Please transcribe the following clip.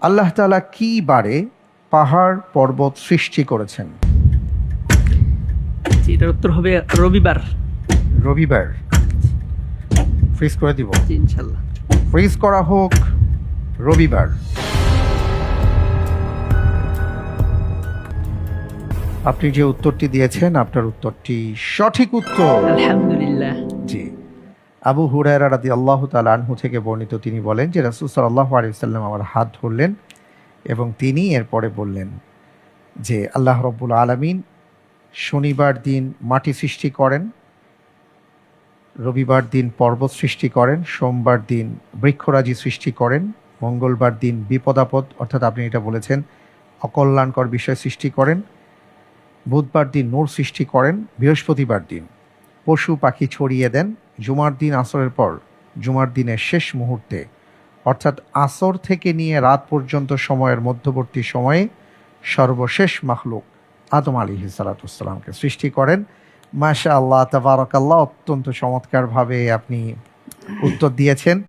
আল্লাহ তাআলা কি বারে পাহাড় পর্বত সৃষ্টি করেছেন? এটার উত্তর হবে রবিবার। রবিবার। ফ্রিজ করে দিব। ইনশাল্লাহ ফ্রিজ করা হোক রবিবার। আপনি যে উত্তরটি দিয়েছেন আপনার উত্তরটি সঠিক উত্তর। আলহামদুলিল্লাহ। জি। আবু হুরায়রা রাদি আল্লাহ তালা আনহু থেকে বর্ণিত তিনি বলেন যে রাসুল সাল্লাহ আলিয়াল্লাম আমার হাত ধরলেন এবং তিনি এরপরে বললেন যে, আল্লাহ রব্বুল আলমিন শনিবার দিন মাটি সৃষ্টি করেন, রবিবার দিন পর্বত সৃষ্টি করেন, সোমবার দিন বৃক্ষরাজি সৃষ্টি করেন, মঙ্গলবার দিন বিপদাপদ, অর্থাৎ আপনি এটা বলেছেন, অকল্যাণকর বিষয় সৃষ্টি করেন, বুধবার দিন নূর সৃষ্টি করেন, বৃহস্পতিবার দিন পশু পাখি ছড়িয়ে দেন জুমার দিন আসরের পর, জুমার দিনের শেষ মুহূর্তে, অর্থাৎ আসর থেকে নিয়ে রাত পর্যন্ত সময়ের মধ্যবর্তী সময়ে সর্বশেষ মাখলুক আদম আলী হিসালাতামকে সৃষ্টি করেন। মাশা আল্লাহ তাবারকাল্লাহ, অত্যন্ত চমৎকারভাবে আপনি উত্তর দিয়েছেন।